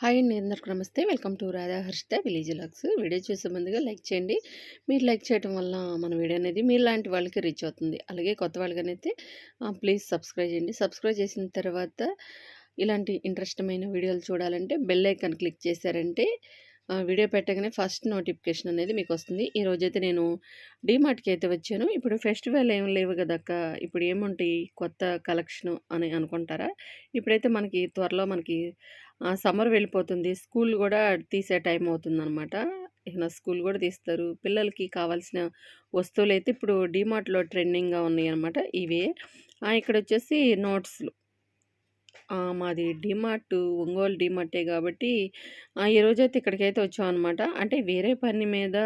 Hi అండి అందరికీ నమస్తే. Welcome to Radha Harshita village vlogs video చూసే ముందుగా లైక్ చేయండి. మీరు లైక్ చేయడం వల్ల మన వీడియో అనేది మీలాంటి వాళ్ళకి రీచ్ అవుతుంది. అలాగే కొత్త వాళ్ళకనైతే ప్లీజ్ సబ్స్క్రైబ్ చేయండి. సబ్స్క్రైబ్ చేసిన తర్వాత ఇలాంటి ఇంట్రెస్టమైన వీడియోలు చూడాలంటే బెల్ ఐకాన్ క్లిక్ చేశారంటే వీడియో పెట్టగానే ఫస్ట్ నోటిఫికేషన్ అనేది మీకు వస్తుంది ఈ రోజైతే నేను డీమార్ట్కి అయితే వచ్చాను. ఇప్పుడు ఫెస్టివల్ ఏం లేవు కదక్క ఇప్పుడు ఏముంటాయి? కొత్త కలెక్షన్ అని అనుకుంటారా? ఇప్పుడైతే మనకి త్వరలో మనకి సమ్మర్ వెళ్ళిపోతుంది. స్కూల్ కూడా తీసే టైం అవుతుందన్నమాట అనమాట స్కూల్ కూడా తీస్తారు. పిల్లలకి కావాల్సిన వస్తువులు అయితే ఇప్పుడు డీమార్ట్లో ట్రెండింగ్గా ఉన్నాయి అనమాట ఇవే. ఇక్కడ వచ్చేసి నోట్స్లు. మాది డిమార్ట్ ఒంగోలు డిమార్టే కాబట్టి ఆ, ఈరోజైతే ఇక్కడికైతే వచ్చాం అనమాట అంటే వేరే పని మీద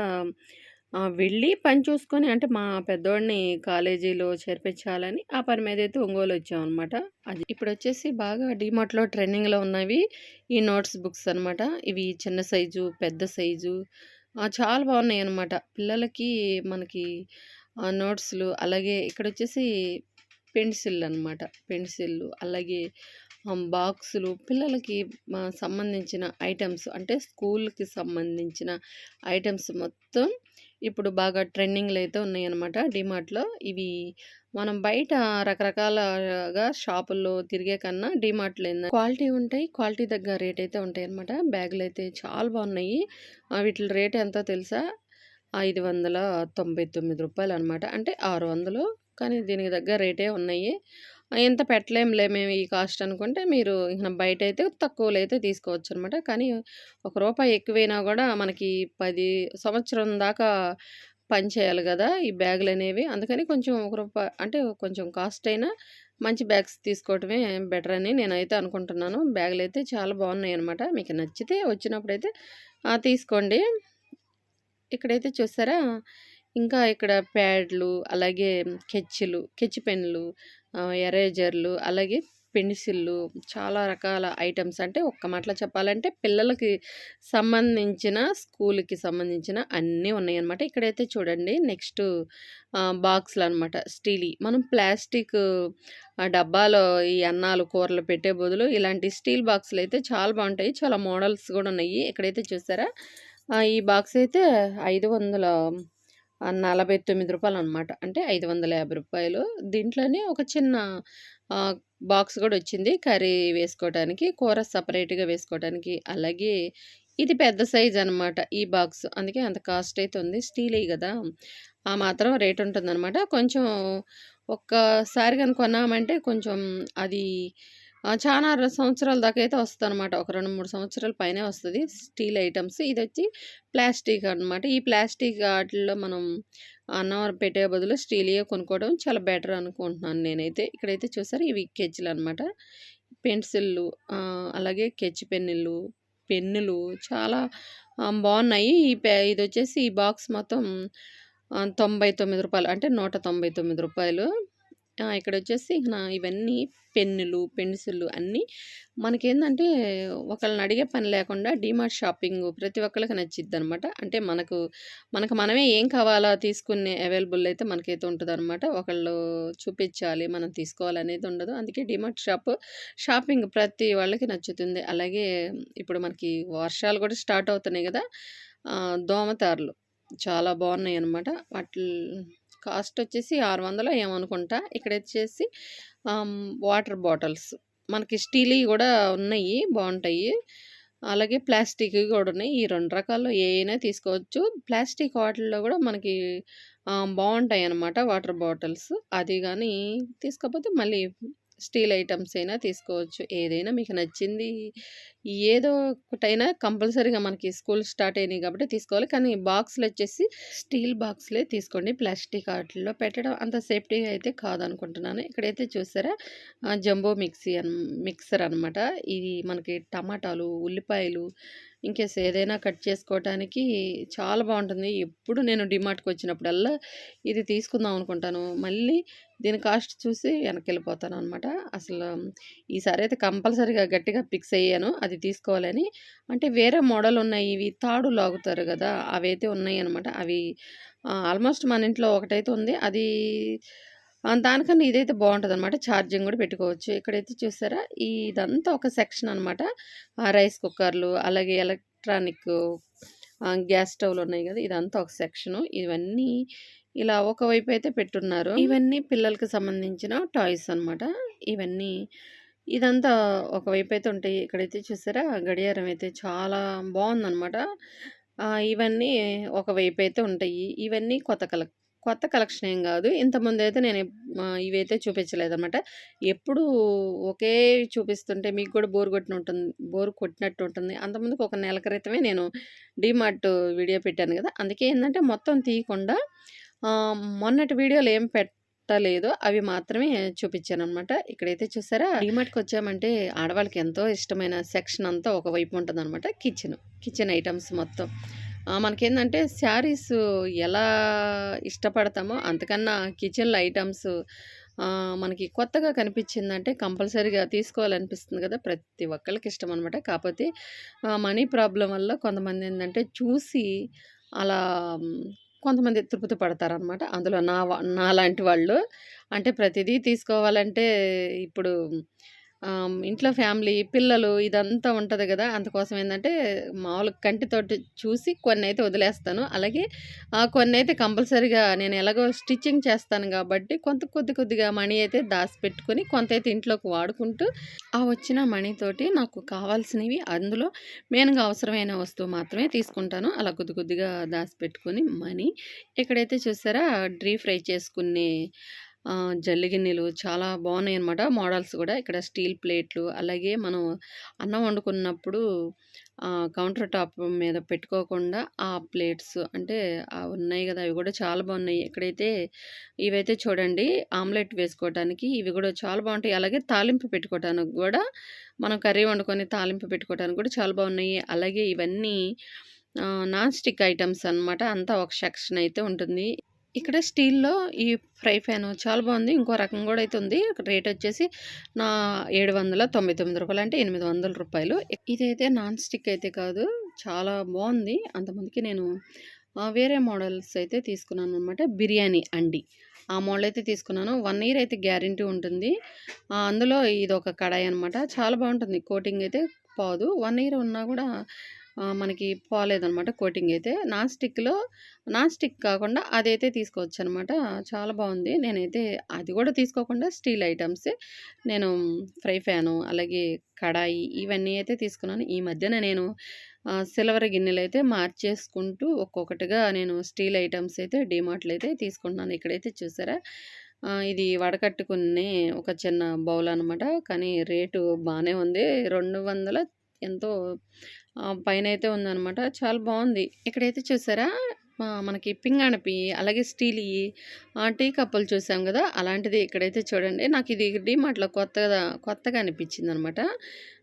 వెళ్ళి పని చూసుకొని అంటే మా పెద్దోడిని కాలేజీలో చేర్పించాలని ఆ పని మీద అయితే ఒంగోలు వచ్చామన్నమాట. అది ఇప్పుడు వచ్చేసి బాగా డిమార్ట్లో ట్రెండింగ్లో ఉన్నవి ఈ నోట్స్ బుక్స్ అనమాట ఇవి చిన్న సైజు పెద్ద సైజు చాలా బాగున్నాయి అనమాట పిల్లలకి మనకి నోట్స్లు అలాగే ఇక్కడ వచ్చేసి పెన్సిల్ అనమాట పెన్సిల్ అలాగే బాక్సులు పిల్లలకి మా సంబంధించిన ఐటమ్స్ అంటే స్కూల్కి సంబంధించిన ఐటమ్స్ మొత్తం ఇప్పుడు బాగా ట్రెండింగ్లో అయితే ఉన్నాయన్నమాట. డిమార్ట్లో ఇవి మనం బయట రకరకాలగా షాపుల్లో తిరిగే కన్నా డిమార్ట్లో ఏంటంటే క్వాలిటీ ఉంటాయి క్వాలిటీ తగ్గ రేట్ అయితే ఉంటాయి అనమాట బ్యాగులు అయితే చాలా బాగున్నాయి. వీటి రేట్ ఎంతో తెలుసా? ఐదు వందల తొంభై తొమ్మిది రూపాయలు అనమాట అంటే ఆరు వందలు. కానీ దీనికి దగ్గర రేటే ఉన్నాయి. ఎంత పెట్టలేంలే మేము ఈ కాస్ట్ అనుకుంటే మీరు బయట అయితే తక్కువలో అయితే తీసుకోవచ్చు అనమాట కానీ ఒక రూపాయి ఎక్కువైనా కూడా మనకి పది సంవత్సరం దాకా పని చేయాలి కదా ఈ బ్యాగులు అనేవి అందుకని కొంచెం ఒక రూపాయి అంటే కొంచెం కాస్ట్ అయినా మంచి బ్యాగ్స్ తీసుకోవటమే బెటర్ అని నేనైతే అనుకుంటున్నాను. బ్యాగులు అయితే చాలా బాగున్నాయి అనమాట మీకు నచ్చితే వచ్చినప్పుడైతే ఆ, తీసుకోండి. ఇక్కడైతే చూసారా? ఇంకా ఇక్కడ ప్యాడ్లు అలాగే కెచ్చిలు కెచ్ పెన్లు ఎరేజర్లు అలాగే పెన్సిళ్ళు చాలా రకాల ఐటమ్స్. అంటే ఒక్క మాటలో చెప్పాలంటే పిల్లలకి సంబంధించిన స్కూల్కి సంబంధించిన అన్నీ ఉన్నాయన్నమాట. ఇక్కడైతే చూడండి నెక్స్ట్ బాక్స్లు అనమాట స్టీలీ మనం ప్లాస్టిక్ డబ్బాలో ఈ అన్నాలు కూరలు పెట్టే బదులు ఇలాంటి స్టీల్ బాక్సులు అయితే చాలా బాగుంటాయి. చాలా మోడల్స్ కూడా ఉన్నాయి. ఇక్కడైతే చూసారా? ఈ బాక్స్ అయితే ఐదు వందల నలభై తొమ్మిది రూపాయలు అనమాట అంటే ఐదు వందల యాభై రూపాయలు. దీంట్లోనే ఒక చిన్న బాక్స్ కూడా వచ్చింది. కర్రీ వేసుకోవడానికి కూర సపరేట్గా వేసుకోవడానికి అలాగే ఇది పెద్ద సైజ్ అనమాట ఈ బాక్స్. అందుకే అంత కాస్ట్ అయితే ఉంది స్టీల్ కదా. ఆ మాత్రం రేట్ ఉంటుందన్నమాట కొంచెం ఒక్కసారి కనుక కొన్నామంటే కొంచెం అది చాలా సంవత్సరాల దాకా అయితే వస్తుంది అనమాట ఒక రెండు మూడు సంవత్సరాల పైనే వస్తుంది స్టీల్ ఐటమ్స్. ఇది వచ్చి ప్లాస్టిక్ అనమాట ఈ ప్లాస్టిక్ వాటిల్లో మనం అన్నం పెట్టే బదులు స్టీల్ కొనుక్కోవడం చాలా బెటర్ అనుకుంటున్నాను నేనైతే. ఇక్కడైతే చూసారు ఇవి కెచ్లు అనమాట పెన్సిళ్ళు అలాగే కెచ్ పెన్నులు పెన్నులు చాలా బాగున్నాయి. ఈ ఇది వచ్చేసి ఈ బాక్స్ మొత్తం తొంభై తొమ్మిది రూపాయలు. అంటే నూట తొంభై తొమ్మిది రూపాయలు. ఇక్కడ వచ్చేసి నా ఇవన్నీ పెన్నులు పెన్సిళ్ళు అన్నీ మనకేందంటే ఒకళ్ళని అడిగే పని లేకుండా డీమార్ట్ షాపింగ్ ప్రతి ఒక్కరికి నచ్చిద్ది అనమాట అంటే మనకు మనకు మనమే ఏం కావాలో తీసుకునే అవైలబుల్ అయితే మనకైతే ఉంటుంది అనమాట ఒకళ్ళు చూపించాలి మనం తీసుకోవాలనేది ఉండదు. అందుకే డిమార్ట్ షాప్ షాపింగ్ ప్రతి వాళ్ళకి నచ్చుతుంది. అలాగే ఇప్పుడు మనకి వర్షాలు కూడా స్టార్ట్ అవుతున్నాయి కదా దోమతారులు. చాలా బాగున్నాయి అనమాట వాటి కాస్ట్ వచ్చేసి ఆరు వందలు ఏమనుకుంటా? ఇక్కడ వచ్చేసి వాటర్ బాటిల్స్. మనకి స్టీల్ కూడా ఉన్నాయి బాగుంటాయి. అలాగే ప్లాస్టిక్ కూడా ఉన్నాయి. ఈ రెండు రకాల్లో ఏవైనా తీసుకోవచ్చు. ప్లాస్టిక్ వాటిల్లో కూడా మనకి బాగుంటాయి అన్నమాట వాటర్ బాటిల్స్. అది కానీ తీసుకోకపోతే మళ్ళీ స్టీల్ ఐటమ్స్ అయినా తీసుకోవచ్చు. ఏదైనా మీకు నచ్చింది ఏదో ఒకటైనా కంపల్సరీగా మనకి స్కూల్ స్టార్ట్ అయినాయి కాబట్టి తీసుకోవాలి. కానీ బాక్స్లు వచ్చేసి స్టీల్ బాక్స్లే తీసుకోండి. ప్లాస్టిక్ వాటిల్లో పెట్టడం అంత సేఫ్టీగా అయితే కాదనుకుంటున్నాను. ఇక్కడైతే చూసారా? జంబో మిక్సీ అన్ మిక్సర్ అనమాట ఇది మనకి టమాటాలు ఉల్లిపాయలు ఇంకేస్ ఏదైనా కట్ చేసుకోవటానికి చాలా బాగుంటుంది. ఎప్పుడు నేను డిమార్ట్కి వచ్చినప్పుడల్లా ఇది తీసుకుందాం అనుకుంటాను. మళ్ళీ దీని కాస్ట్ చూసి వెనక్కి వెళ్ళిపోతాను అనమాట అసలు ఈసారి అయితే కంపల్సరీగా గట్టిగా ఫిక్స్ అయ్యాను. అది అది తీసుకోవాలని అంటే వేరే మోడల్ ఉన్నాయి ఇవి తాడు లాగుతారు కదా అవి అయితే ఉన్నాయి అనమాట అవి ఆల్మోస్ట్ మన ఇంట్లో ఒకటైతే ఉంది అది దానికన్నా ఇదైతే బాగుంటుంది అనమాట ఛార్జింగ్ కూడా పెట్టుకోవచ్చు. ఇక్కడైతే చూసారా ఇదంతా ఒక సెక్షన్ అనమాట. ఆ రైస్ కుక్కర్‌లు, అలాగే ఎలక్ట్రానిక్ గ్యాస్ స్టవ్లు ఉన్నాయి కదా ఇదంతా ఒక సెక్షను. ఇవన్నీ ఇలా ఒకవైపయితే పెట్టున్నారు. ఇవన్నీ పిల్లలకి సంబంధించిన టాయ్స్ అనమాట. ఇవన్నీ ఇదంతా ఒకవైపయితే ఉంటాయి. ఇక్కడైతే చూసారా గడియారం అయితే చాలా బావుందనమాట. ఇవన్నీ ఒకవైపు అయితే ఉంటాయి. ఇవన్నీ కొత్త కల కొత్త కలెక్షన్ ఏం కాదు ఇంతకుముందు అయితే నేను ఇవైతే చూపించలేదన్నమాట ఎప్పుడూ ఒకే చూపిస్తుంటే మీకు కూడా బోర్ కొట్టిన ఉంటుంది బోర్ కొట్టినట్టు ఉంటుంది. అంతకుముందుకు ఒక నెల క్రితమే నేను డీమార్ట్ వీడియో పెట్టాను కదా అందుకే ఏంటంటే మొత్తం తీయకుండా మొన్నటి వీడియోలు ఏం లేదో అవి మాత్రమే చూపించాననమాట. ఇక్కడైతే చూసారా డీమార్ట్‌కొచ్చామంటే ఆడవాళ్ళకి ఎంతో ఇష్టమైన సెక్షన్ అంతా ఒకవైపు ఉంటుంది అనమాట కిచెన్ కిచెన్ ఐటమ్స్ మొత్తం. మనకేందంటే శారీస్ ఎలా ఇష్టపడతామో అంతకన్నా కిచెన్‌లో ఐటమ్స్ మనకి కొత్తగా కనిపించిందంటే కంపల్సరీగా తీసుకోవాలనిపిస్తుంది కదా ప్రతి ఒక్కళ్ళకి ఇష్టం అనమాట. కాకపోతే మనీ ప్రాబ్లం వల్ల కొంతమంది ఏంటంటే చూసి అలా కొంతమంది తృప్తి పడతారనమాట. అందులో నా నాలాంటి వాళ్ళు. అంటే ప్రతిదీ తీసుకోవాలంటే ఇప్పుడు ఇంట్లో ఫ్యామిలీ, పిల్లలు ఇదంతా ఉంటుంది కదా అందుకోసం ఏంటంటే మామూలుగా కంటితోటి చూసి కొన్ని అయితే వదిలేస్తాను. అలాగే కొన్ని కొన్నైతే కంపల్సరీగా నేను ఎలాగో స్టిచ్చింగ్ చేస్తాను కాబట్టి కొంత కొద్ది కొద్దిగా మనీ అయితే దాచిపెట్టుకొని కొంత అయితే ఇంట్లోకి వాడుకుంటూ ఆ వచ్చిన మనీతోటి నాకు కావాల్సినవి అందులో మెయిన్‌గా అవసరమైన వస్తువు మాత్రమే తీసుకుంటాను. అలా కొద్ది కొద్దిగా దాచిపెట్టుకొని మనీ ఇక్కడైతే చూసారా డ్రీ ఫ్రై చేసుకునే జల్లి గిన్నెలు చాలా బావున్నాయనమాట. మోడల్స్ కూడా ఇక్కడ స్టీల్ ప్లేట్లు అలాగే మనం అన్నం వండుకున్నప్పుడు కౌంటర్ టాప్ మీద పెట్టుకోకుండా ఆ ప్లేట్స్ అంటే ఉన్నాయి కదా అవి కూడా చాలా బాగున్నాయి ఇక్కడైతే ఇవైతే చూడండి ఆమ్లెట్ వేసుకోవటానికి ఇవి కూడా చాలా బాగుంటాయి అలాగే తాలింపు పెట్టుకోవటానికి కూడా మనం కర్రీ వండుకొని తాలింపు పెట్టుకోవటానికి కూడా చాలా బాగున్నాయి అలాగే ఇవన్నీ నాన్ స్టిక్ ఐటమ్స్ అనమాట. అంతా ఒక సెక్షన్ అయితే ఉంటుంది. ఇక్కడ స్టీల్‌లో ఈ ఫ్రై ఫ్యాన్ చాలా బాగుంది ఇంకో రకం కూడా అయితే ఉంది. రేట్ వచ్చేసి నా ఏడు వందల తొంభై తొమ్మిది రూపాయలు అంటే ఎనిమిది వందల రూపాయలు ఇదైతే నాన్ స్టిక్ అయితే కాదు. చాలా బాగుంది అంతమందికి నేను వేరే మోడల్స్ అయితే తీసుకున్నాను అనమాట బిర్యానీ అండి. ఆ మోడల్ అయితే తీసుకున్నాను. వన్ ఇయర్ అయితే గ్యారంటీ ఉంటుంది. అందులో ఇది ఒక కడాయి అనమాట. చాలా బాగుంటుంది కోటింగ్ అయితే పోదు. వన్ ఇయర్ ఉన్నా కూడా మనకి పోలేదనమాట కోటింగ్ అయితే. నాన్ స్టిక్‌లో నాన్ స్టిక్ కాకుండా అదైతే తీసుకోవచ్చనమాట. చాలా బాగుంది నేనైతే అది కూడా తీసుకోకుండా స్టీల్ ఐటమ్స్ నేను ఫ్రై ఫ్యాను అలాగే కడాయి ఇవన్నీ అయితే తీసుకున్నాను. ఈ మధ్యన నేను సిల్వర్ గిన్నెలు అయితే మార్చేసుకుంటూ ఒక్కొక్కటిగా నేను స్టీల్ ఐటమ్స్ అయితే డిమార్ట్లు అయితే తీసుకుంటున్నాను. ఇక్కడైతే చూసారా ఇది వడకట్టుకునే ఒక చిన్న బౌల్ అనమాట. కానీ రేటు బాగానే ఉంది. 200 ఎంతో పైన అయితే ఉందనమాట. చాలా బాగుంది ఇక్కడైతే చూసారా ఆహ్, మనకి పింగాణపి అలాగే స్టీల్ టీ కప్పులు చూసాం కదా అలాంటిది ఇక్కడైతే చూడండి. నాకు ఇది డిమార్ట్లో కొత్తగా కొత్తగా అనిపించిందనమాట.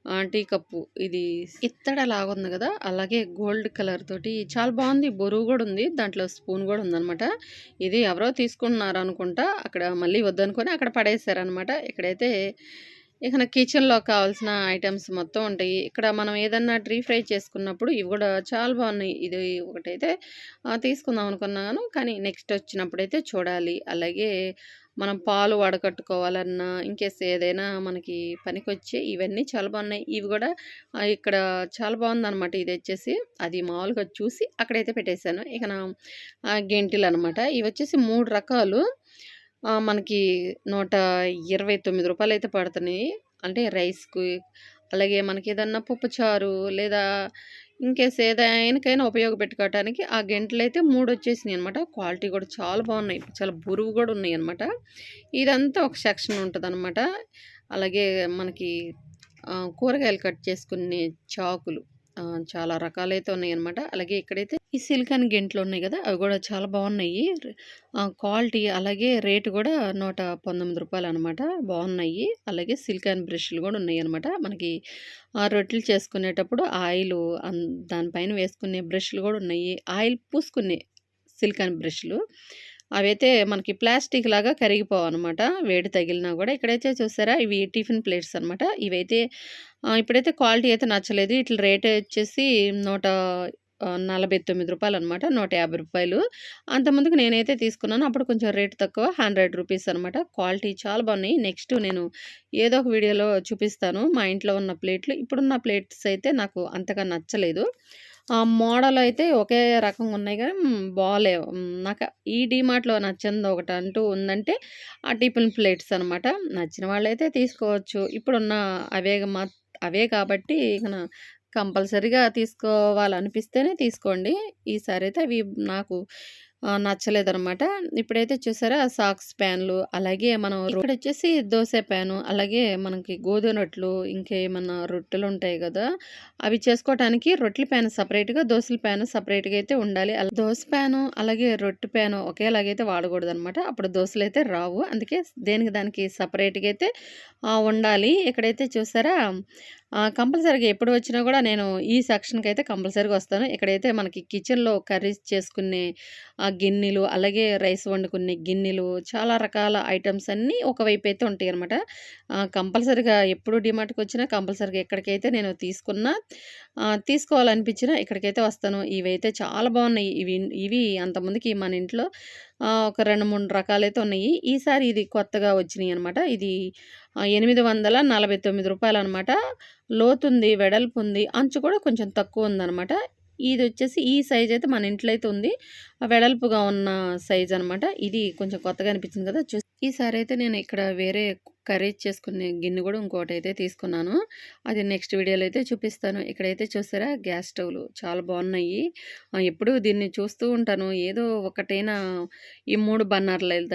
అనమాట టీ కప్పు ఇది ఇత్తడ లాగుంది కదా అలాగే గోల్డ్ కలర్ తోటి చాలా బాగుంది బరువు కూడా ఉంది. దాంట్లో స్పూన్ కూడా ఉందనమాట. ఇది ఎవరో తీసుకుంటున్నారనుకుంటా. అక్కడ మళ్ళీ వద్దనుకొని అక్కడ పడేసారనమాట. ఇక్కడైతే ఇక కిచెన్‌లో కావాల్సిన ఐటమ్స్ మొత్తం ఉంటాయి. ఇక్కడ మనం ఏదన్నా డ్రీ ఫ్రై చేసుకున్నప్పుడు ఇవి కూడా చాలా బాగున్నాయి ఇది ఒకటైతే తీసుకుందాం అనుకున్నాను. కానీ నెక్స్ట్ వచ్చినప్పుడైతే చూడాలి. అలాగే మనం పాలు వడకట్టుకోవాలన్నా, ఇంకేస్ ఏదైనా మనకి పనికొచ్చే ఇవన్నీ చాలా బాగున్నాయి ఇవి కూడా ఇక్కడ చాలా బాగుందనమాట ఇది వచ్చేసి అది మామూలుగా చూసి అక్కడైతే పెట్టేశాను ఇక గెంటిలు అనమాట ఇవి వచ్చేసి మూడు రకాలు. మనకి నూట ఇరవై తొమ్మిది రూపాయలు అయితే పడుతున్నాయి. అంటే రైస్‌కి అలాగే మనకి ఏదన్నా పప్పుచారు లేదా ఇంకేస్ ఏదైనాకైనా ఉపయోగపెట్టుకోవటానికి ఆ గంటెలయితే మూడు వచ్చేసినాయి అనమాట క్వాలిటీ కూడా చాలా బాగున్నాయి. చాలా బురువు కూడా ఉన్నాయి అనమాట ఇదంతా ఒక సెక్షన్ ఉంటుంది అలాగే మనకి కూరగాయలు కట్ చేసుకునే చాకులు. చాలా రకాలైతే ఉన్నాయనమాట. అలాగే ఇక్కడైతే ఈ సిలికాన్ గెంట్లున్నాయి కదా అవి కూడా చాలా బాగున్నాయి క్వాలిటీ అలాగే రేటు కూడా నూట పంతొమ్మిది రూపాయలు అనమాట. బాగున్నాయి అలాగే సిలికాన్ బ్రష్‌లు కూడా ఉన్నాయి అనమాట మనకి రొట్టెలు చేసుకునేటప్పుడు ఆయిలు అన్ దానిపైన వేసుకునే బ్రష్‌లు కూడా ఉన్నాయి. ఆయిల్ పూసుకునే సిలికాన్ బ్రష్‌లు. అవైతే మనకి ప్లాస్టిక్ లాగా కరిగిపోవనమాట. వేడి తగిలినా కూడా ఇక్కడైతే చూసారా ఇవి టిఫిన్ ప్లేట్స్ అనమాట. ఇవైతే ఇప్పుడైతే క్వాలిటీ అయితే నచ్చలేదు. ఇట్లా రేట్ వచ్చేసి నూట నలభై తొమ్మిది రూపాయలు అనమాట. నూట యాభై రూపాయలు అంతకుముందుకు నేనైతే తీసుకున్నాను. అప్పుడు కొంచెం రేట్ తక్కువ హండ్రెడ్ రూపీస్ అనమాట. క్వాలిటీ చాలా బాగున్నాయి. నెక్స్ట్ నేను ఏదో ఒక వీడియోలో చూపిస్తాను. మా ఇంట్లో ఉన్న ప్లేట్లు. ఇప్పుడున్న ప్లేట్స్ అయితే నాకు అంతగా నచ్చలేదు. ఆ మోడల్ అయితే ఒకే రకంగా ఉన్నాయి కానీ బాగాలేవు నాకు ఈ డీమార్ట్‌లో ఒకటి ఒకటంటూ ఉందంటే ఆ టిఫిన్ ప్లేట్స్ అనమాట. నచ్చిన వాళ్ళైతే తీసుకోవచ్చు. ఇప్పుడున్న అవే మా అవే కాబట్టి ఇక కంపల్సరిగా కంపల్సరీగా తీసుకోవాలనిపిస్తేనే తీసుకోండి. ఈసారైతే అవి నాకు నచ్చలేదనమాట. ఇప్పుడైతే చూసారా సాక్స్ ప్యాన్‌లు, అలాగే మనం ఇక్కడొచ్చేసి దోస ప్యాను, అలాగే మనకి గోధుమ రొట్టెలు, ఇంకేమన్నా రొట్టెలుంటాయి గదా! అవి చేసుకోవటానికి రొట్టెల ప్యాన్ సెపరేట్‌గా, దోసల ప్యాన్ సెపరేట్‌గా అయితే ఉండాలి. అలా దోస ప్యాను, అలాగే రొట్టె ప్యాను ఒకేలాగైతే వాడకూడదనమాట. అప్పుడు దోసలైతే రావు. అందుకే దేనికి దానికి సెపరేట్‌గా అయితే ఉండాలి. ఇక్కడైతే చూసారా కంపల్సరీగా ఎప్పుడు వచ్చినా కూడా నేను ఈ సెక్షన్కి అయితే కంపల్సరీగా వస్తాను. ఇక్కడైతే మనకి కిచెన్‌లో కర్రీస్ చేసుకునే గిన్నెలు, అలాగే రైస్ వండుకునే గిన్నెలు, చాలా రకాల ఐటమ్స్ అన్నీ ఒకవైపు అయితే ఉంటాయి అనమాట కంపల్సరీగా ఎప్పుడు డీమార్ట్‌కొచ్చినా కంపల్సరీగా ఎక్కడికైతే నేను తీసుకున్నా తీసుకోవాలనిపించినా ఇక్కడికైతే వస్తాను. ఇవైతే చాలా బాగున్నాయి. ఇవి ఇవి అంతమందికి మన ఇంట్లో ఒక 2, 3 రకాలైతే ఉన్నాయి. ఈసారి ఇది కొత్తగా వచ్చినాయి అనమాట ఇది ఎనిమిది వందల నలభై తొమ్మిది రూపాయలు అనమాట. లోతుంది, వెడల్పు ఉంది అంచు కూడా కొంచెం తక్కువ ఉందన్నమాట ఇది వచ్చేసి ఈ సైజ్ అయితే మన ఇంట్లో అయితే ఉంది. వెడల్పుగా ఉన్న సైజ్ అనమాట. ఇది కొంచెం కొత్తగా అనిపించింది కదా! ఈసారి అయితే నేను ఇక్కడ వేరే కర్రీ చేసుకునే గిన్నె గూడా ఇంకోటైతే తీసుకున్నాను. అది నెక్స్ట్ వీడియోలో అయితే చూపిస్తాను. ఇక్కడైతే చూసారా గ్యాస్ స్టవ్‌లు చాలా బాగున్నాయి. ఎప్పుడు ఎప్పుడూ దీన్ని చూస్తూ ఉంటాను. ఏదో ఒకటైనా ఈ 3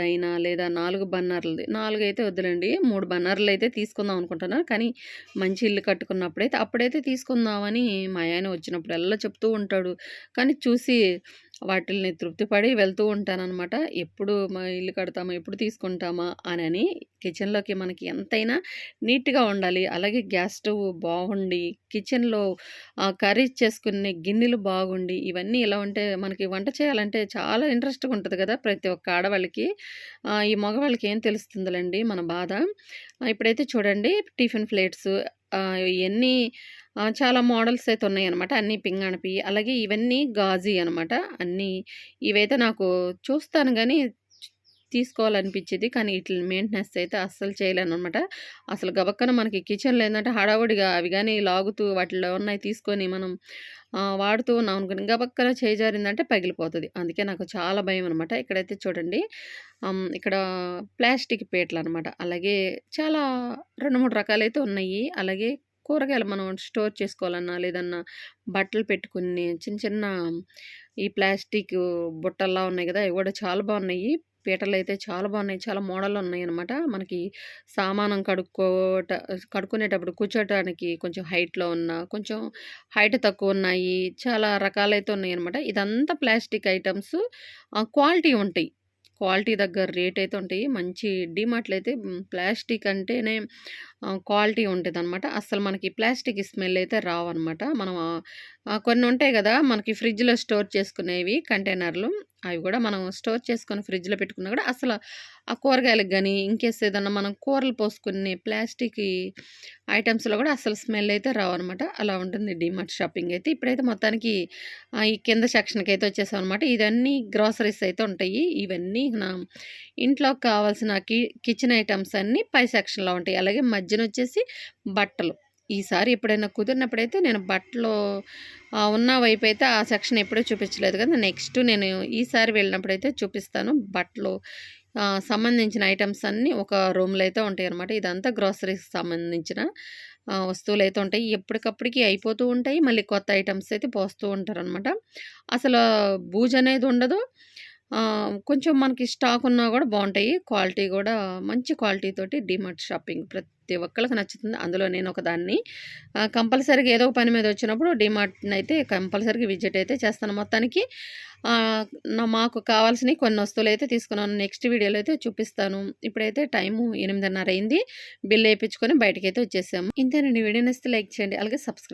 అయినా లేదా నాలుగు బన్నర్లది నాలుగు అయితే వద్దులేండి మూడు బన్నర్లు అయితే తీసుకుందాం అనుకుంటున్నాను కానీ మంచి ఇల్లు కట్టుకున్నప్పుడైతే అప్పుడైతే తీసుకుందామని మా ఆయన వచ్చినప్పుడల్లా చెప్తూ ఉంటాడు. కానీ చూసి వాటిల్ని తృప్తిపడి వెళ్తూ ఉంటానన్నమాట ఎప్పుడు మా ఇల్లు కడతామా? ఎప్పుడు తీసుకుంటామా? అనని కిచెన్‌లోకి మనకి ఎంతైనా నీట్‌గా ఉండాలి. అలాగే గ్యాస్ స్టవ్ బాగుండి, కిచెన్‌లో ఆహ్, కర్రీస్ చేసుకునే గిన్నెలు బాగుండి, ఇవన్నీ ఇలా ఉంటే మనకి వంట చేయాలంటే చాలా ఇంట్రెస్ట్‌గా ఉంటుంది కదా! ప్రతి ఒక్క ఆడవాళ్ళకి. ఈ మగవాళ్ళకి ఏం తెలుస్తుందిలేండి మన బాధ. ఇప్పుడైతే చూడండి టిఫిన్ ప్లేట్స్ ఇవన్నీ చాలా మోడల్స్ అయితే ఉన్నాయన్నమాట. అన్నీ పింగాణిపియి. అలాగే ఇవన్నీ గాజీ అనమాట. అన్నీ ఇవైతే నాకు చూస్తాను కానీ తీసుకోవాలనిపించేది. కానీ వీటి మెయింటెనెన్స్ అయితే అస్సలు చేయలేననమాట. అసలు గబక్కన మనకి కిచెన్‌లో ఏంటంటే హడావుడిగా అవి కానీ లాగుతూ వాటిలో ఉన్నాయి తీసుకొని మనం వాడుతూ ఉన్నాం అనుకుని గబక్కన చేజారిందంటే పగిలిపోతుంది అందుకే నాకు చాలా భయం అనమాట ఇక్కడైతే చూడండి ఇక్కడ ప్లాస్టిక్ పేట్లు అనమాట అలాగే చాలా 2, 3 రకాలైతే ఉన్నాయి. అలాగే కూరగాయలు మనం స్టోర్ చేసుకోవాలన్నా, లేదన్నా బట్టలు పెట్టుకునే చిన్న చిన్న ఈ ప్లాస్టిక్ బుట్టల్లా ఉన్నాయి కదా అవి కూడా చాలా బాగున్నాయి. పీటలు అయితే చాలా బాగున్నాయి. చాలా మోడల్ ఉన్నాయి అనమాట మనకి సామానం కడుక్కోట కడుక్కునేటప్పుడు కూర్చోటానికి కొంచెం హైట్‌లో ఉన్న, కొంచెం హైట్ తక్కువ ఉన్నాయి చాలా రకాలైతే ఉన్నాయనమాట. ఇదంతా ప్లాస్టిక్ ఐటమ్స్ క్వాలిటీ ఉంటాయి. క్వాలిటీ దగ్గర రేట్ అయితే ఉంటాయి. మంచి డీమార్ట్‌లో అయితే ప్లాస్టిక్ అంటేనే క్వాలిటీ క్వాలిటీ అనమాట అస్సలు మనకి ప్లాస్టిక్ స్మెల్ అయితే రావనమాట. మనం కొన్ని ఉంటాయి కదా మనకి ఫ్రిడ్జ్‌లో స్టోర్ చేసుకునేవి కంటైనర్‌లు. అవి కూడా మనం స్టోర్ చేసుకొని ఫ్రిడ్జ్‌లో పెట్టుకున్నా కూడా అసలు ఆ కూరగాయలకు కానీ ఇంకేస్ ఏదన్నా మనం కూరలు పోసుకునే ప్లాస్టిక్ ఐటమ్స్లో కూడా అసలు స్మెల్ అయితే రావనమాట. అలా ఉంటుంది డిమార్ట్ షాపింగ్ అయితే. ఇప్పుడైతే మొత్తానికి ఈ కింద సెక్షన్కి అయితే వచ్చేసామనమాట. ఇవన్నీ గ్రోసరీస్ అయితే ఉంటాయి. ఇవన్నీ నా ఇంట్లోకి కావాల్సిన కి కిచెన్ ఐటమ్స్ అన్నీ పై సెక్షన్‌లో ఉంటాయి. అలాగే మధ్య మధ్యనొచ్చేసి బట్టలు. ఈసారి ఎప్పుడైనా కుదిరినప్పుడైతే నేను బట్టలు ఉన్న వైపు అయితే ఆ సెక్షన్ ఎప్పుడూ చూపించలేదు కదా! నెక్స్ట్ నేను ఈసారి వెళ్ళినప్పుడైతే చూపిస్తాను. బట్టలు సంబంధించిన ఐటమ్స్ అన్నీ ఒక రూమ్‌లో అయితే ఉంటాయి అనమాట ఇదంతా గ్రాసరీకి సంబంధించిన వస్తువులు వస్తువులైతే ఉంటాయి. ఎప్పటికప్పటికి అయిపోతూ ఉంటాయి. మళ్ళీ కొత్త ఐటమ్స్ అయితే పోస్తూ ఉంటారనమాట. అసలు బూజనేది ఉండదు. కొంచెం మనకి స్టాక్ ఉన్నా కూడా బాగుంటాయి క్వాలిటీ కూడా మంచి క్వాలిటీతోటి డీమార్ట్ షాపింగ్ ప్రతి ఒక్కరికి నచ్చుతుంది. అందులో నేను ఒక దాన్ని కంపల్సరీగా ఏదో ఒక పని మీద వచ్చినప్పుడు డీమార్ట్‌నయితే కంపల్సరీగా విజిట్ అయితే చేస్తాను. మొత్తానికి మాకు కావాల్సిన కొన్ని వస్తువులైతే తీసుకున్నాను. నెక్స్ట్ వీడియోలో అయితే చూపిస్తాను. ఇప్పుడైతే టైము 8:30 అయింది. బిల్ వేయించుకొని బయటకైతే వచ్చేసాము. ఇంతేనండి. వీడియో నచ్చితే లైక్ చేయండి. అలాగే సబ్స్క్రైబ్